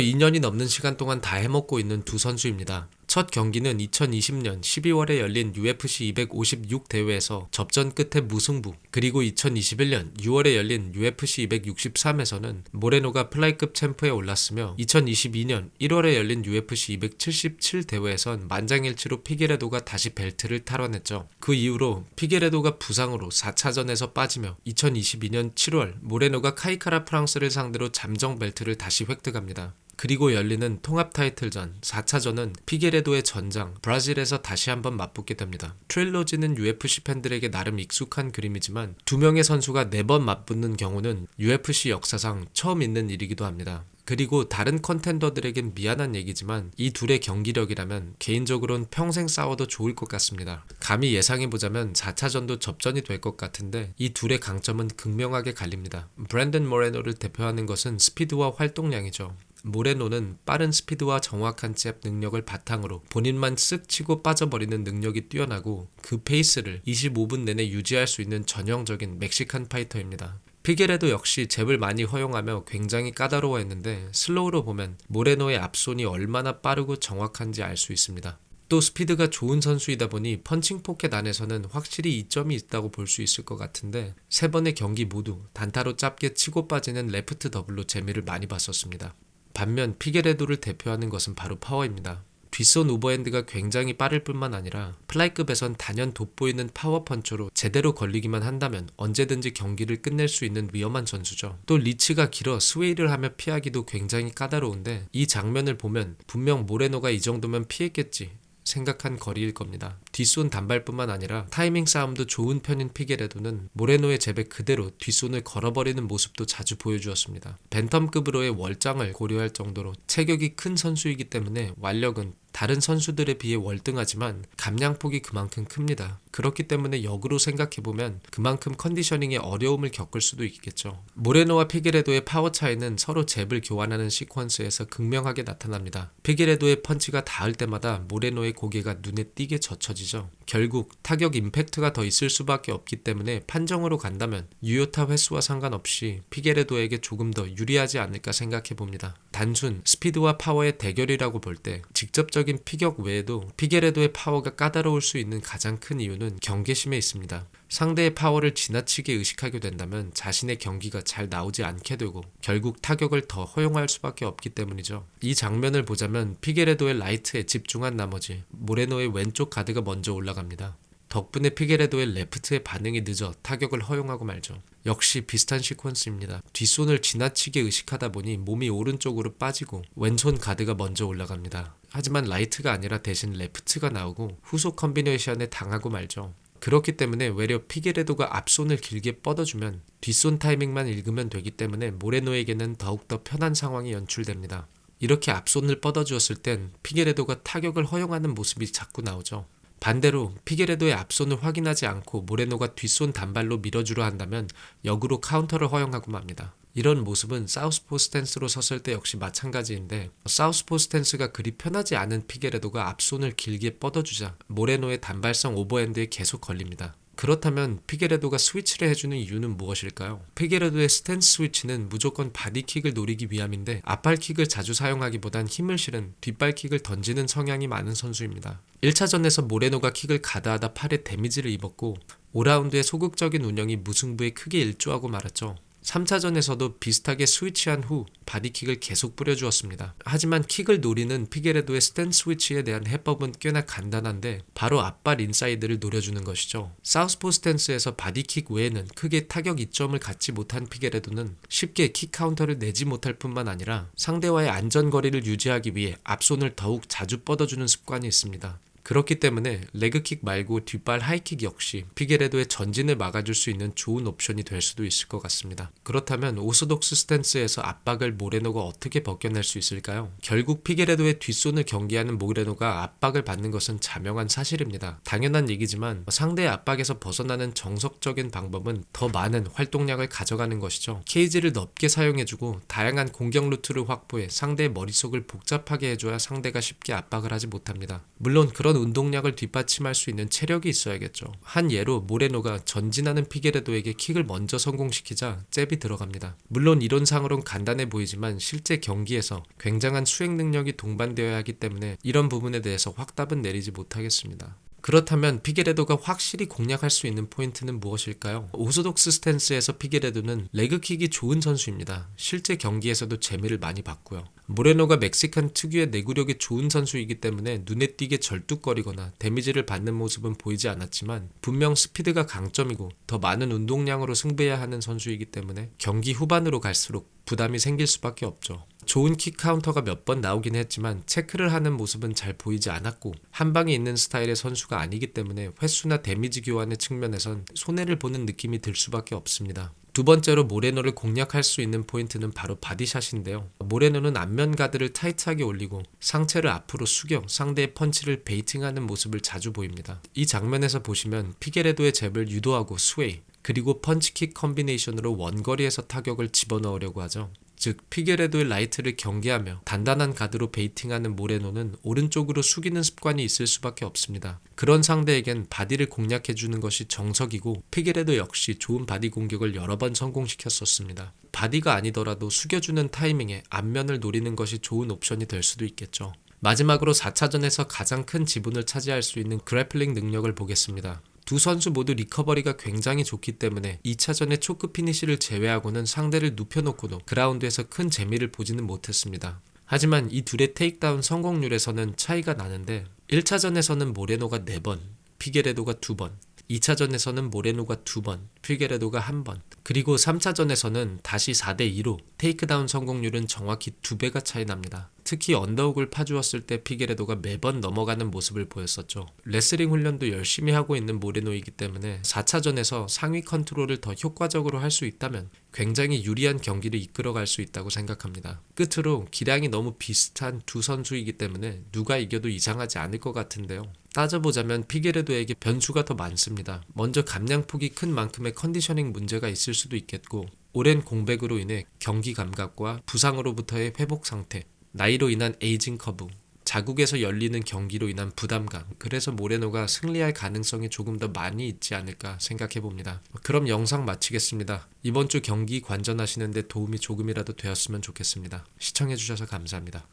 2년이 넘는 시간 동안 다 해먹고 있는 두 선수입니다. 첫 경기는 2020년 12월에 열린 UFC 256 대회에서 접전 끝에 무승부, 그리고 2021년 6월에 열린 UFC 263에서는 모레노가 플라이급 챔프에 올랐으며 2022년 1월에 열린 UFC 277 대회에선 만장일치로 피게레도가 다시 벨트를 탈환했죠. 그 이후로 피게레도가 부상으로 4차전에서 빠지며 2022년 7월 모레노가 카이카라 프랑스를 상대로 잠정 벨트를 다시 획득합니다. 그리고 열리는 통합 타이틀전 4차전은 피게레도의 전장 브라질에서 다시 한번 맞붙게 됩니다. 트릴로지는 UFC 팬들에게 나름 익숙한 그림이지만 두 명의 선수가 네 번 맞붙는 경우는 UFC 역사상 처음 있는 일이기도 합니다. 그리고 다른 컨텐더들에겐 미안한 얘기지만 이 둘의 경기력이라면 개인적으로는 평생 싸워도 좋을 것 같습니다. 감히 예상해보자면 4차전도 접전이 될 것 같은데 이 둘의 강점은 극명하게 갈립니다. 브랜든 모레노를 대표하는 것은 스피드와 활동량이죠. 모레노는 빠른 스피드와 정확한 잽 능력을 바탕으로 본인만 쓱 치고 빠져버리는 능력이 뛰어나고 그 페이스를 25분 내내 유지할 수 있는 전형적인 멕시칸 파이터입니다. 피게레도 역시 잽을 많이 허용하며 굉장히 까다로워했는데 슬로우로 보면 모레노의 앞손이 얼마나 빠르고 정확한지 알 수 있습니다. 또 스피드가 좋은 선수이다 보니 펀칭 포켓 안에서는 확실히 이점이 있다고 볼 수 있을 것 같은데 세 번의 경기 모두 단타로 짧게 치고 빠지는 레프트 더블로 재미를 많이 봤었습니다. 반면 피게레도를 대표하는 것은 바로 파워입니다. 뒷손 오버핸드가 굉장히 빠를 뿐만 아니라 플라이급에선 단연 돋보이는 파워 펀처로 제대로 걸리기만 한다면 언제든지 경기를 끝낼 수 있는 위험한 선수죠. 또 리치가 길어 스웨이를 하며 피하기도 굉장히 까다로운데 이 장면을 보면 분명 모레노가 이 정도면 피했겠지 생각한 거리일 겁니다. 뒷손 단발뿐만 아니라 타이밍 싸움도 좋은 편인 피게레도는 모레노의 제배 그대로 뒷손을 걸어버리는 모습도 자주 보여주었습니다. 벤텀급으로의 월장을 고려할 정도로 체격이 큰 선수이기 때문에 완력은 다른 선수들에 비해 월등하지만 감량폭이 그만큼 큽니다. 그렇기 때문에 역으로 생각해보면 그만큼 컨디셔닝에 어려움을 겪을 수도 있겠죠. 모레노와 피게레도의 파워 차이는 서로 잽을 교환하는 시퀀스에서 극명하게 나타납니다. 피게레도의 펀치가 닿을 때마다 모레노의 고개가 눈에 띄게 젖혀지죠. 결국 타격 임팩트가 더 있을 수밖에 없기 때문에 판정으로 간다면 유효타 횟수와 상관없이 피게레도에게 조금 더 유리하지 않을까 생각해 봅니다. 단순 스피드와 파워의 대결이라고 볼 때 직접적인 피격 외에도 피게레도의 파워가 까다로울 수 있는 가장 큰 이유는 경계심에 있습니다. 상대의 파워를 지나치게 의식하게 된다면 자신의 경기가 잘 나오지 않게 되고 결국 타격을 더 허용할 수밖에 없기 때문이죠. 이 장면을 보자면 피게레도의 라이트에 집중한 나머지 모레노의 왼쪽 가드가 먼저 올라갑니다. 덕분에 피게레도의 레프트의 반응이 늦어 타격을 허용하고 말죠. 역시 비슷한 시퀀스입니다. 뒷손을 지나치게 의식하다 보니 몸이 오른쪽으로 빠지고 왼손 가드가 먼저 올라갑니다. 하지만 라이트가 아니라 대신 레프트가 나오고 후속 컨비네이션에 당하고 말죠. 그렇기 때문에 외려 피게레도가 앞손을 길게 뻗어주면 뒷손 타이밍만 읽으면 되기 때문에 모레노에게는 더욱더 편한 상황이 연출됩니다. 이렇게 앞손을 뻗어주었을 땐 피게레도가 타격을 허용하는 모습이 자꾸 나오죠. 반대로 피게레도의 앞손을 확인하지 않고 모레노가 뒷손 단발로 밀어주려 한다면 역으로 카운터를 허용하고 맙니다. 이런 모습은 사우스포 스탠스로 섰을 때 역시 마찬가지인데 사우스포 스탠스가 그리 편하지 않은 피게레도가 앞손을 길게 뻗어주자 모레노의 단발성 오버핸드에 계속 걸립니다. 그렇다면 피게레도가 스위치를 해주는 이유는 무엇일까요? 피게레도의 스탠스 스위치는 무조건 바디킥을 노리기 위함인데 앞발킥을 자주 사용하기보단 힘을 실은 뒷발킥을 던지는 성향이 많은 선수입니다. 1차전에서 모레노가 킥을 가다하다 팔에 데미지를 입었고 5라운드의 소극적인 운영이 무승부에 크게 일조하고 말았죠. 3차전에서도 비슷하게 스위치한 후 바디킥을 계속 뿌려주었습니다. 하지만 킥을 노리는 피게레도의 스탠스 스위치에 대한 해법은 꽤나 간단한데 바로 앞발 인사이드를 노려주는 것이죠. 사우스포 스탠스에서 바디킥 외에는 크게 타격 이점을 갖지 못한 피게레도는 쉽게 킥 카운터를 내지 못할 뿐만 아니라 상대와의 안전거리를 유지하기 위해 앞손을 더욱 자주 뻗어주는 습관이 있습니다. 그렇기 때문에 레그킥 말고 뒷발 하이킥 역시 피게레도의 전진을 막아줄 수 있는 좋은 옵션이 될 수도 있을 것 같습니다. 그렇다면 오소독스 스탠스에서 압박을 모레노가 어떻게 벗겨낼 수 있을까요? 결국 피게레도의 뒷손을 경기하는 모레노가 압박을 받는 것은 자명한 사실입니다. 당연한 얘기지만 상대의 압박에서 벗어나는 정석적인 방법은 더 많은 활동량을 가져가는 것이죠. 케이지를 넓게 사용해주고 다양한 공격 루트를 확보해 상대의 머릿속을 복잡하게 해줘야 상대가 쉽게 압박을 하지 못합니다. 물론 그런 그런 운동량을 뒷받침할 수 있는 체력이 있어야겠죠. 한 예로 모레노가 전진하는 피게레도에게 킥을 먼저 성공시키자 잽이 들어갑니다. 물론 이론상으론 간단해 보이지만 실제 경기에서 굉장한 수행 능력이 동반되어야 하기 때문에 이런 부분에 대해서 확답은 내리지 못하겠습니다. 그렇다면 피게레도가 확실히 공략할 수 있는 포인트는 무엇일까요? 오소독스 스탠스에서 피게레도는 레그킥이 좋은 선수입니다. 실제 경기에서도 재미를 많이 봤고요. 모레노가 멕시칸 특유의 내구력이 좋은 선수이기 때문에 눈에 띄게 절뚝거리거나 데미지를 받는 모습은 보이지 않았지만 분명 스피드가 강점이고 더 많은 운동량으로 승부해야 하는 선수이기 때문에 경기 후반으로 갈수록 부담이 생길 수밖에 없죠. 좋은 킥 카운터가 몇 번 나오긴 했지만 체크를 하는 모습은 잘 보이지 않았고 한 방에 있는 스타일의 선수가 아니기 때문에 횟수나 데미지 교환의 측면에선 손해를 보는 느낌이 들 수밖에 없습니다. 두 번째로 모레노를 공략할 수 있는 포인트는 바로 바디샷인데요. 모레노는 앞면 가드를 타이트하게 올리고 상체를 앞으로 숙여 상대의 펀치를 베이팅하는 모습을 자주 보입니다. 이 장면에서 보시면 피게레도의 잽을 유도하고 스웨이 그리고 펀치킥 컨비네이션으로 원거리에서 타격을 집어넣으려고 하죠. 즉 피게레도의 라이트를 경계하며 단단한 가드로 베이팅하는 모레노는 오른쪽으로 숙이는 습관이 있을 수밖에 없습니다. 그런 상대에겐 바디를 공략해주는 것이 정석이고 피게레도 역시 좋은 바디 공격을 여러 번 성공시켰었습니다. 바디가 아니더라도 숙여주는 타이밍에 앞면을 노리는 것이 좋은 옵션이 될 수도 있겠죠. 마지막으로 4차전에서 가장 큰 지분을 차지할 수 있는 그래플링 능력을 보겠습니다. 두 선수 모두 리커버리가 굉장히 좋기 때문에 2차전의 초크 피니시를 제외하고는 상대를 눕혀놓고도 그라운드에서 큰 재미를 보지는 못했습니다. 하지만 이 둘의 테이크다운 성공률에서는 차이가 나는데 1차전에서는 모레노가 4번, 피게레도가 2번, 2차전에서는 모레노가 2번, 피게레도가 1번, 그리고 3차전에서는 다시 4대2로 테이크다운 성공률은 정확히 2배가 차이 납니다. 특히 언더욱을 파주었을 때 피게레도가 매번 넘어가는 모습을 보였었죠. 레슬링 훈련도 열심히 하고 있는 모레노이기 때문에 4차전에서 상위 컨트롤을 더 효과적으로 할 수 있다면 굉장히 유리한 경기를 이끌어갈 수 있다고 생각합니다. 끝으로 기량이 너무 비슷한 두 선수이기 때문에 누가 이겨도 이상하지 않을 것 같은데요. 따져보자면 피게레도에게 변수가 더 많습니다. 먼저 감량폭이 큰 만큼의 컨디셔닝 문제가 있을 수도 있겠고 오랜 공백으로 인해 경기 감각과 부상으로부터의 회복 상태, 나이로 인한 에이징 커브, 자국에서 열리는 경기로 인한 부담감. 그래서 모레노가 승리할 가능성이 조금 더 많이 있지 않을까 생각해 봅니다. 그럼 영상 마치겠습니다. 이번 주 경기 관전하시는데 도움이 조금이라도 되었으면 좋겠습니다. 시청해 주셔서 감사합니다.